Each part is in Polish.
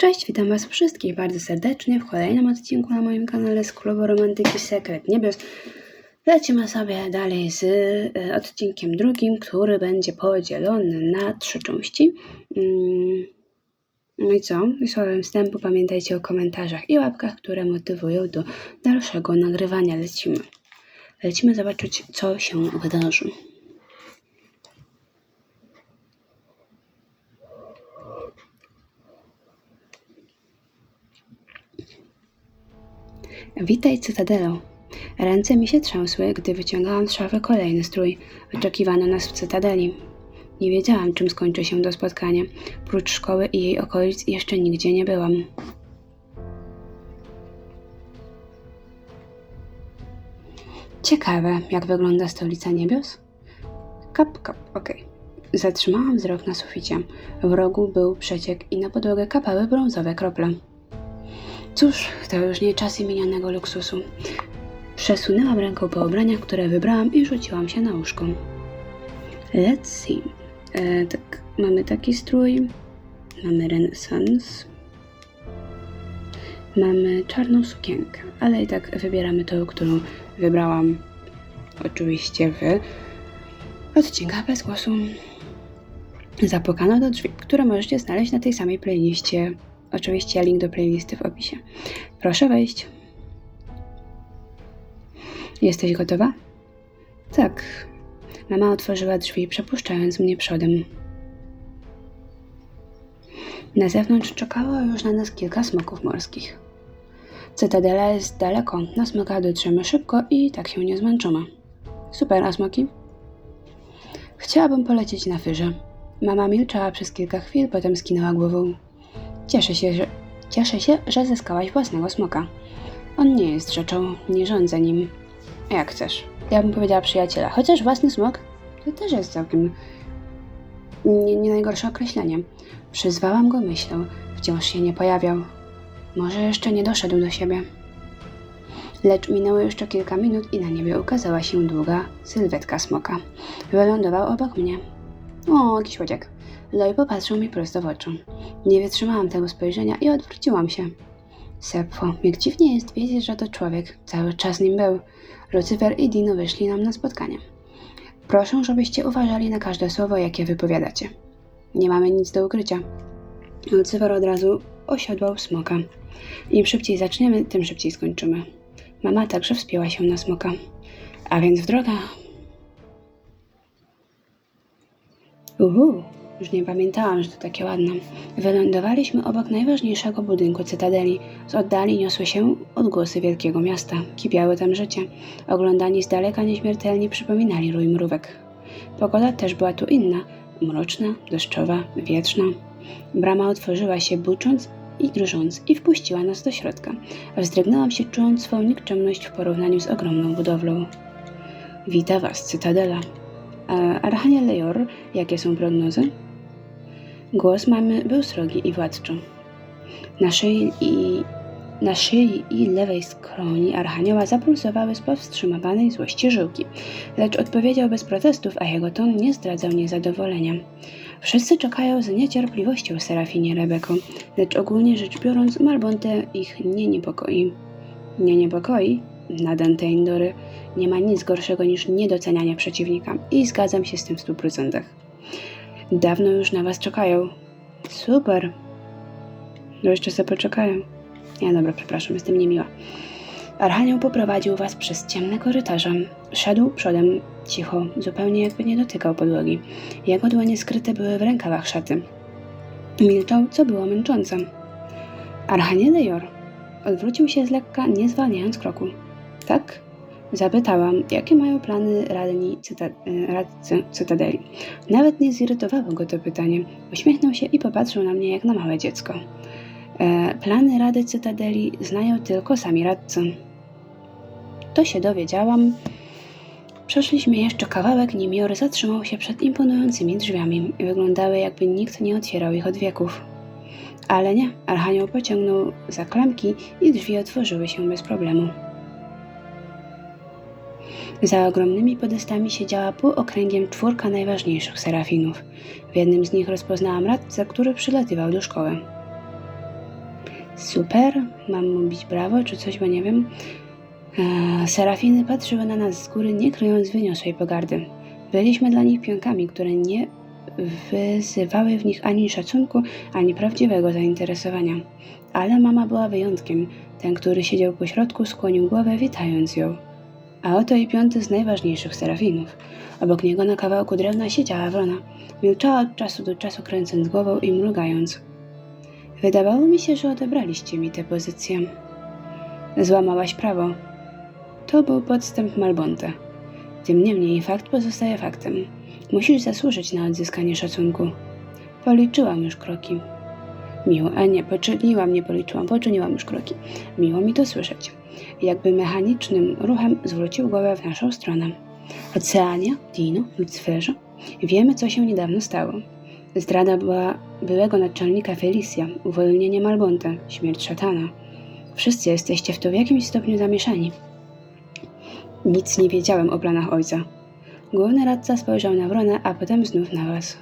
Cześć, witam Was wszystkich bardzo serdecznie w kolejnym odcinku na moim kanale z Klubu Romantyki Sekret Niebios. Lecimy sobie dalej z e, odcinkiem drugim, który będzie podzielony na trzy części. Mm, No i co? Słowem wstępu pamiętajcie o komentarzach i łapkach, które motywują do dalszego nagrywania. Lecimy. Lecimy zobaczyć, co się wydarzy. Witaj, Cytadelo. Ręce mi się trzęsły, gdy wyciągałam z szafy kolejny strój. Oczekiwano nas w Cytadeli. Nie wiedziałam, czym skończy się to spotkanie. Prócz szkoły i jej okolic jeszcze nigdzie nie byłam. Ciekawe, jak wygląda stolica niebios? Kap, kap, okej. Zatrzymałam wzrok na suficie. W rogu był przeciek i na podłogę kapały brązowe krople. Cóż, to już nie czasy minionego luksusu. Przesunęłam ręką po ubraniach, które wybrałam i rzuciłam się na łóżko. Let's see. E, tak, mamy taki strój. Mamy renesans. Mamy czarną sukienkę, ale i tak wybieramy tą, którą wybrałam oczywiście w odcinkach bez głosu. Zapukano do drzwi, które możecie znaleźć na tej samej playliście. Oczywiście link do playlisty w opisie. Proszę wejść. Jesteś gotowa? Tak. Mama otworzyła drzwi, przepuszczając mnie przodem. Na zewnątrz czekało już na nas kilka smoków morskich. Cytadela jest daleko, na smoka dotrzemy szybko i tak się nie zmęczymy. Super, a smoki? Chciałabym polecieć na fyrze. Mama milczała przez kilka chwil, potem skinęła głową. Cieszę się, że, cieszę się, że zyskałaś własnego smoka. On nie jest rzeczą, nie rządzę nim. Jak chcesz. Ja bym powiedziała przyjaciela. Chociaż własny smok to też jest całkiem nie, nie najgorsze określenie. Przyzwałam go myślą. Wciąż się nie pojawiał. Może jeszcze nie doszedł do siebie. Lecz minęło jeszcze kilka minut i na niebie ukazała się długa sylwetka smoka. Wylądował obok mnie. O, jakiś łodziak. Loj popatrzył mi prosto w oczy. Nie wytrzymałam tego spojrzenia i odwróciłam się. Seppo, jak dziwnie jest wiedzieć, że to człowiek. Cały czas nim był. Lucyfer i Dino wyszli nam na spotkanie. Proszę, żebyście uważali na każde słowo, jakie wypowiadacie. Nie mamy nic do ukrycia. Lucyfer od razu osiodłał smoka. Im szybciej zaczniemy, tym szybciej skończymy. Mama także wspięła się na smoka. A więc w drogę. Uhu, już nie pamiętałam, że to takie ładne. Wylądowaliśmy obok najważniejszego budynku Cytadeli. Z oddali niosły się odgłosy wielkiego miasta. Kipiały tam życie. Oglądani z daleka nieśmiertelni przypominali rój mrówek. Pogoda też była tu inna. Mroczna, deszczowa, wietrzna. Brama otworzyła się bucząc i drżąc i wpuściła nas do środka. Wzdrygnęłam się czując swą nikczemność w porównaniu z ogromną budowlą. Wita was, Cytadela. A Archanie Lejor, jakie są prognozy? Głos mamy był srogi i władczy. Na szyi i, na szyi i lewej skroni Archanioła zapulsowały z powstrzymywanej złości żyłki, lecz odpowiedział bez protestów, a jego ton nie zdradzał niezadowolenia. Wszyscy czekają z niecierpliwością Serafinie Rebeko, lecz ogólnie rzecz biorąc Malbonte ich nie niepokoi. Nie niepokoi? Na Danteindory nie ma nic gorszego niż niedocenianie przeciwnika i zgadzam się z tym w stu procentach. Dawno już na was czekają. Super. No jeszcze sobie poczekają. Ja dobra, przepraszam, jestem niemiła. Archanioł poprowadził was przez ciemne korytarze. Szedł przodem cicho, zupełnie jakby nie dotykał podłogi. Jego dłonie skryte były w rękawach szaty. Milczał, co było męczące. Archanie Lejor odwrócił się z lekka, nie zwalniając kroku. Tak? Zapytałam, jakie mają plany radni cyta radcy Cytadeli. Nawet nie zirytowało go to pytanie. Uśmiechnął się i popatrzył na mnie jak na małe dziecko. E, plany Rady Cytadeli znają tylko sami radcy. To się dowiedziałam. Przeszliśmy jeszcze kawałek, nim Jor zatrzymał się przed imponującymi drzwiami. Wyglądały jakby nikt nie otwierał ich od wieków. Ale nie, Archanioł pociągnął za klamki i drzwi otworzyły się bez problemu. Za ogromnymi podestami siedziała półokręgiem czwórka najważniejszych serafinów. W jednym z nich rozpoznałam radcę, który przylatywał do szkoły. Super, mam mówić brawo czy coś, bo nie wiem. Eee, serafiny patrzyły na nas z góry, nie kryjąc wyniosłej pogardy. Byliśmy dla nich pionkami, które nie wyzywały w nich ani szacunku, ani prawdziwego zainteresowania. Ale mama była wyjątkiem. Ten, który siedział po środku, skłonił głowę, witając ją. A oto i piąty z najważniejszych serafinów. Obok niego na kawałku drewna siedziała wrona. Milczała od czasu do czasu, kręcąc głową i mrugając. Wydawało mi się, że odebraliście mi tę pozycję. Złamałaś prawo. To był podstęp Malbonte. Tym niemniej fakt pozostaje faktem. Musisz zasłużyć na odzyskanie szacunku. Policzyłam już kroki. Miło, a nie, poczyniłam, nie policzyłam, poczyniłam już kroki. Miło mi to słyszeć. Jakby mechanicznym ruchem zwrócił głowę w naszą stronę. Oceania, Dino, Lucyferze. Wiemy, co się niedawno stało. Zdrada była byłego naczelnika Felicia, uwolnienie Malbonte, śmierć szatana. Wszyscy jesteście w to w jakimś stopniu zamieszani. Nic nie wiedziałem o planach ojca. Główny radca spojrzał na wronę, a potem znów na was.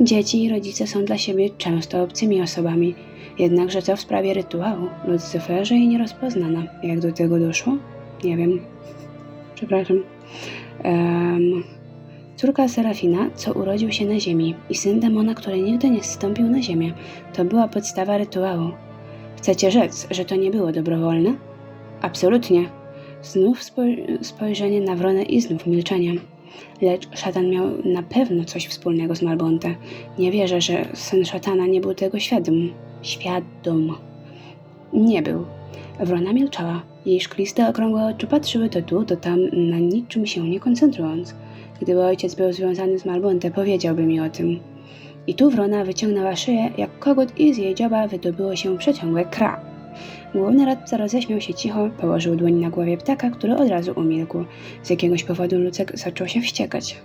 Dzieci i rodzice są dla siebie często obcymi osobami, jednakże co w sprawie rytuału, Lucyferze i nierozpoznana. Jak do tego doszło? Nie wiem. Przepraszam. Em, córka Serafina, co urodził się na ziemi i syn demona, który nigdy nie zstąpił na ziemię. To była podstawa rytuału. Chcecie rzec, że to nie było dobrowolne? Absolutnie. Znów spoj- spojrzenie na wronę i znów milczenie. Lecz szatan miał na pewno coś wspólnego z Malbonte. Nie wierzę, że syn szatana nie był tego świadom. Świadom. Nie był. Wrona milczała. Jej szkliste, okrągłe oczy patrzyły to tu, to tam, na niczym się nie koncentrując. Gdyby ojciec był związany z Malbonte, powiedziałby mi o tym. I tu wrona wyciągnęła szyję jak kogut i z jej dzioba wydobyło się przeciągłe kra. Główny radca roześmiał się cicho, położył dłoń na głowie ptaka, który od razu umilkł. Z jakiegoś powodu Lucek zaczął się wściekać.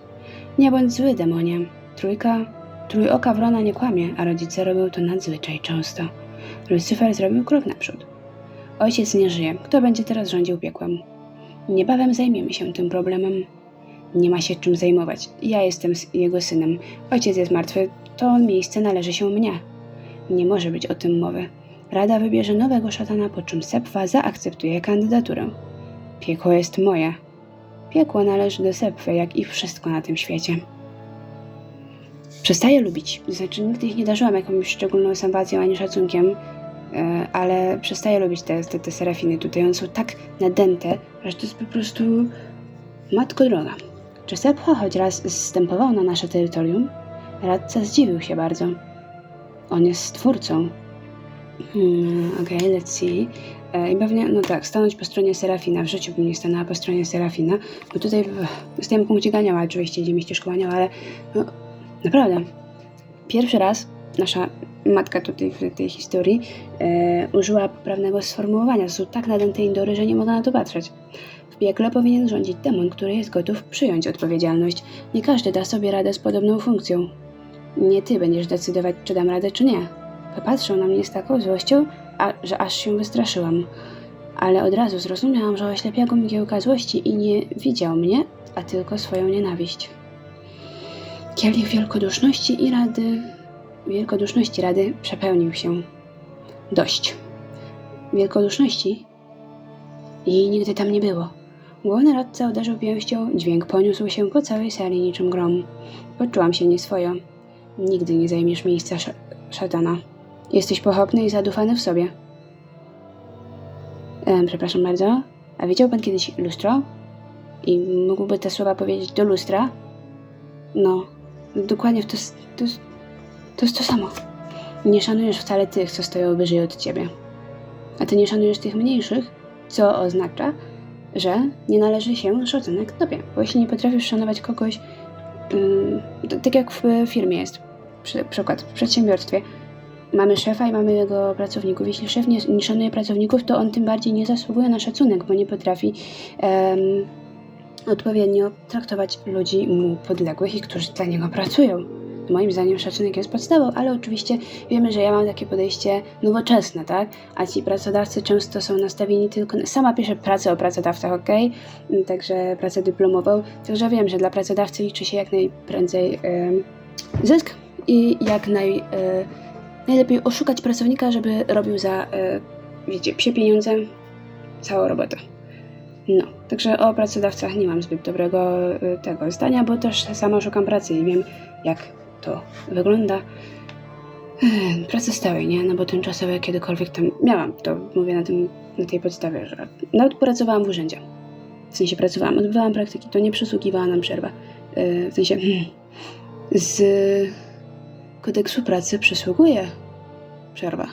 Nie bądź zły, demonie. Trójka, trójoka wrona nie kłamie, a rodzice robią to nadzwyczaj często. Lucyfer zrobił krok naprzód. Ojciec nie żyje. Kto będzie teraz rządził piekłem? Niebawem zajmiemy się tym problemem. Nie ma się czym zajmować. Ja jestem jego synem. Ojciec jest martwy. To miejsce należy się mnie. Nie może być o tym mowy. Rada wybierze nowego szatana, po czym Sepwa zaakceptuje kandydaturę. Piekło jest moje. Piekło należy do Sepwy, jak i wszystko na tym świecie. Przestaję lubić. Znaczy, nigdy ich nie darzyłam jakąś szczególną sympatią ani szacunkiem, e, ale przestaję lubić te, te, te serafiny tutaj. One są tak nadęte, że to jest po prostu matko droga. Czy Sepha choć raz zstępował na nasze terytorium? Radca zdziwił się bardzo. On jest stwórcą. Hmm, Okej, let's see. E, I pewnie, no tak, stanąć po stronie Serafina. W życiu bym nie stanęła po stronie Serafina, bo tutaj w punkcie Ganioła, oczywiście, gdzie mi ścieżką Anioła, ale no, naprawdę. Pierwszy raz nasza matka tutaj w tej historii e, użyła poprawnego sformułowania. Są tak nadęte indory, że nie mogę na to patrzeć. W piekle powinien rządzić demon, który jest gotów przyjąć odpowiedzialność. Nie każdy da sobie radę z podobną funkcją. Nie ty będziesz decydować, czy dam radę, czy nie. Popatrzył na mnie z taką złością, a, że aż się wystraszyłam. Ale od razu zrozumiałam, że oślepia go mgiełka złości i nie widział mnie, a tylko swoją nienawiść. Kielich wielkoduszności i rady, wielkoduszności rady przepełnił się. Dość. Wielkoduszności jej nigdy tam nie było. Główny radca uderzył pięścią, dźwięk poniósł się po całej sali niczym grom. Poczułam się nieswojo. Nigdy nie zajmiesz miejsca sz- szatana. Jesteś pochopny i zadufany w sobie. Em, przepraszam bardzo. A widział pan kiedyś lustro? I mógłby te słowa powiedzieć do lustra? No, dokładnie to to to jest to samo. Nie szanujesz wcale tych, co stoją wyżej od ciebie. A ty nie szanujesz tych mniejszych, co oznacza, że nie należy się szacunek tobie. Bo jeśli nie potrafisz szanować kogoś, to, tak jak w firmie jest, przy, przykład w przedsiębiorstwie, mamy szefa i mamy jego pracowników. Jeśli szef nie, nie szanuje pracowników, to on tym bardziej nie zasługuje na szacunek, bo nie potrafi em, odpowiednio traktować ludzi mu podległych i którzy dla niego pracują. Moim zdaniem szacunek jest podstawą, ale oczywiście wiemy, że ja mam takie podejście nowoczesne, tak? A ci pracodawcy często są nastawieni tylko. Na... Sama piszę pracę o pracodawcach, ok? Także pracę dyplomową. Także wiem, że dla pracodawcy liczy się jak najprędzej em, zysk i jak naj. E, Najlepiej oszukać pracownika, żeby robił za, e, wiecie, psie pieniądze całą robotę. No, także o pracodawcach nie mam zbyt dobrego e, tego zdania, bo też sama szukam pracy i wiem, jak to wygląda. Ech, Pracy stałej, nie? No bo tymczasowe kiedykolwiek tam miałam, to mówię na, tym, na tej podstawie, że nawet pracowałam w urzędzie. W sensie pracowałam, odbywałam praktyki, to nie przysługiwała nam przerwa. Yy, w sensie hmm, z kodeksu pracy przysługuje przerwa.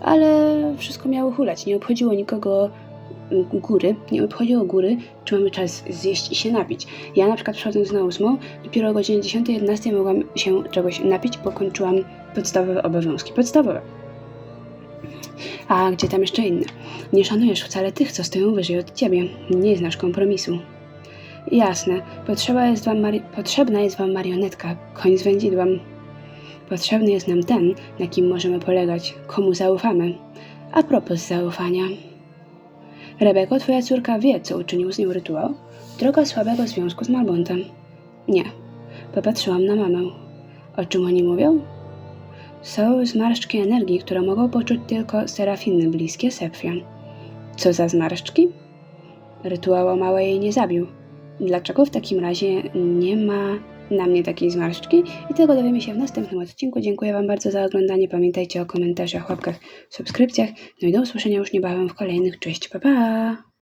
Ale wszystko miało hulać, nie obchodziło nikogo góry, nie obchodziło góry, czy mamy czas zjeść i się napić. Ja na przykład przychodząc na ósmą, dopiero o godzinie 10-11 mogłam się czegoś napić, bo kończyłam podstawowe obowiązki. Podstawowe. A gdzie tam jeszcze inne? Nie szanujesz wcale tych, co stoją wyżej od ciebie. Nie znasz kompromisu. Jasne, potrzeba jest wam potrzebna jest wam marionetka, koń z wędzidłem. Potrzebny jest nam ten, na kim możemy polegać, komu zaufamy. A propos zaufania. Rebeko, twoja córka wie, co uczynił z nią rytuał? Droga słabego związku z Malbontem. Nie. Popatrzyłam na mamę. O czym oni mówią? Są zmarszczki energii, które mogą poczuć tylko serafiny bliskie Sephian. Co za zmarszczki? Rytuał o małe jej nie zabił. Dlaczego w takim razie nie ma na mnie takiej zmarszczki? I tego dowiemy się w następnym odcinku. Dziękuję Wam bardzo za oglądanie. Pamiętajcie o komentarzach, łapkach, subskrypcjach. No i do usłyszenia już niebawem w kolejnych. Cześć, pa pa!